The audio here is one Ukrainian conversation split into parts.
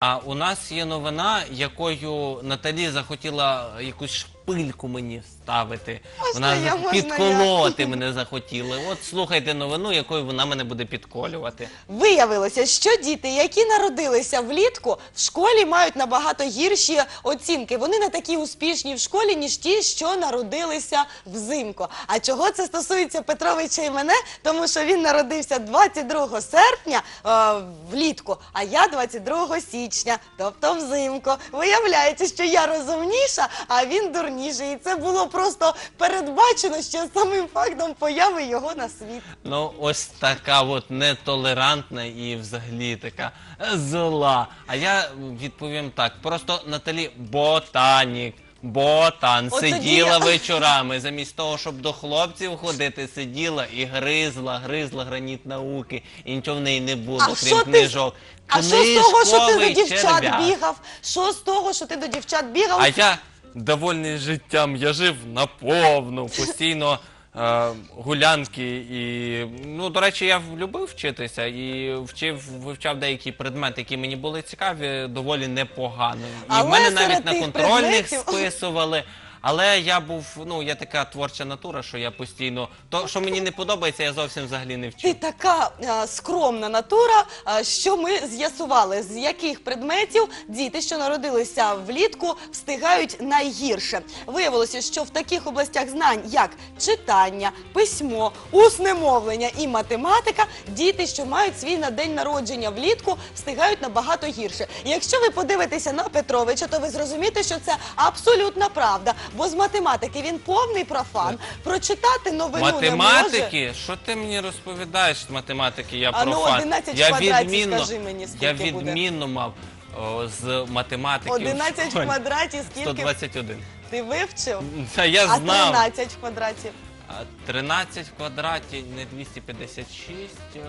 А у нас є новина, якою Наталі захотіла якусь шпильку мені вставити. Вона я, підколоти мене захотіла. От слухайте новину, якою вона мене буде підколювати. Виявилося, що діти, які народилися влітку, в школі мають набагато гірші оцінки. Вони не такі успішні в школі, ніж ті, що народилися взимку. А чого це стосується Петровича і мене? Тому що він народився 22 серпня е, влітку, а я 22 січня, тобто взимку. Виявляється, що я розумніша, а він дурніший. І це було просто передбачено ще самим фактом появи його на світ. Ну, ось така от нетолерантна і взагалі така е, зла. А я відповім так: просто Наталі ботанік. Ботан От тоді сиділа я- вечорами, замість того, щоб до хлопців ходити, сиділа і гризла, гризла граніт науки, і нічого в неї не було, А крім що ти- книжок. А що з того, що ти до Книжковий дівчат черв'як. бігав? Що з того, що ти до дівчат бігав? А я довольний життям, я жив наповну, постійно е, гулянки і. Ну, до речі, я любив вчитися і вчив, вивчав деякі предмети, які мені були цікаві, доволі непогано. І Але в мене серед навіть на тих контрольних предметів- списували. Але я був, ну я така творча натура, що я постійно. То, що мені не подобається, я зовсім взагалі не вчу. Ти така е, скромна натура, е, що ми з'ясували, з яких предметів діти, що народилися влітку, встигають найгірше. Виявилося, що в таких областях знань, як читання, письмо, усне мовлення і математика, діти, що мають свій на день народження влітку, встигають набагато гірше. Якщо ви подивитеся на Петровича, то ви зрозумієте, що це абсолютна правда. Бо з математики він повний профан. Прочитати новину не може. Математики, що ти мені розповідаєш з математики? Я А ну, профан. 11 я квадратів скажи мені, скільки я буде? відмінно мав о, з математики. в 11 в школі. квадраті скільки 121. ти вивчив? Та я а знав. 13 в квадраті. А 13 в квадраті, не 256, е,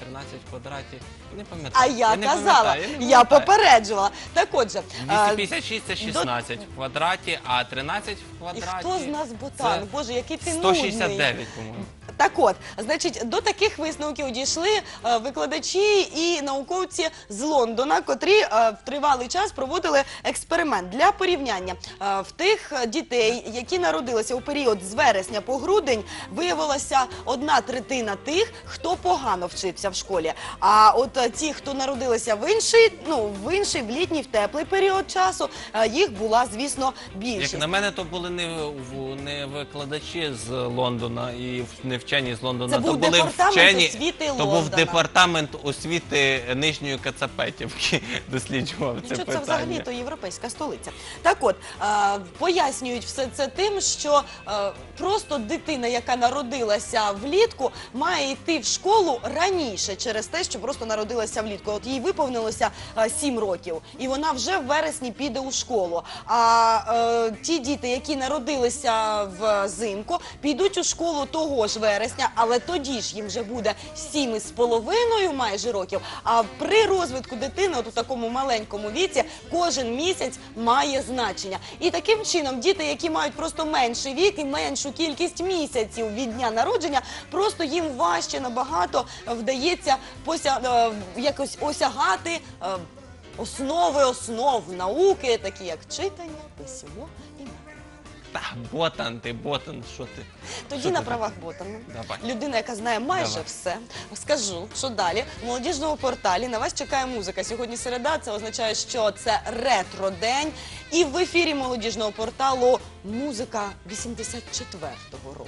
13 в квадраті. Не пам'ятаю. А я, не казала, пам'ятаю, не я пам'ятаю. попереджувала. Так отже, е, 256 це 16 в квадраті, а 13 в і квадраті. хто з нас ботан? Боже, який ти нудний. 169, по-моєму. Так от, значить, до таких висновків дійшли е, викладачі і науковці з Лондона, котрі е, в тривалий час проводили експеримент для порівняння. Е, в тих дітей, які народилися у період з вересня по грудень, виявилася одна третина тих, хто погано вчився в школі. А от ті, хто народилися в інший, ну в інший в літній, в теплий період часу, їх була, звісно, більшість. Як на мене, то були не, в- не викладачі з Лондона і в- не вчені з Лондона. Це то був були департамент вчені, освіти То був Лондона. департамент освіти Нижньої Кацапетівки, досліджував це Що це питання. взагалі то європейська столиця. Так от е, пояснюють все це тим, що е, просто дитина, яка народилася влітку, має йти в школу раніше через те, що просто народилася влітку. От їй виповнилося е, 7 років, і вона вже в вересні піде у школу. А е, ті діти, які народилися взимку, підуть у школу того ж вересня, але тоді ж їм вже буде 7 з половиною майже років. А при розвитку дитини, от у такому маленькому віці, кожен місяць має значення. І таким чином діти, які мають просто менший вік і меншу кількість місяців від дня народження, просто їм важче набагато вдається пося, е, якось осягати. е, Основи основ науки, такі як читання, письмо і математика. Та, ботан, ти ботан, що ти? Тоді Що на ти? правах ботану. Давай. Людина, яка знає майже Давай. все. Скажу, що далі в молодіжному порталі на вас чекає музика. Сьогодні середа. Це означає, що це ретро-день. І в ефірі молодіжного порталу музика 84-го року.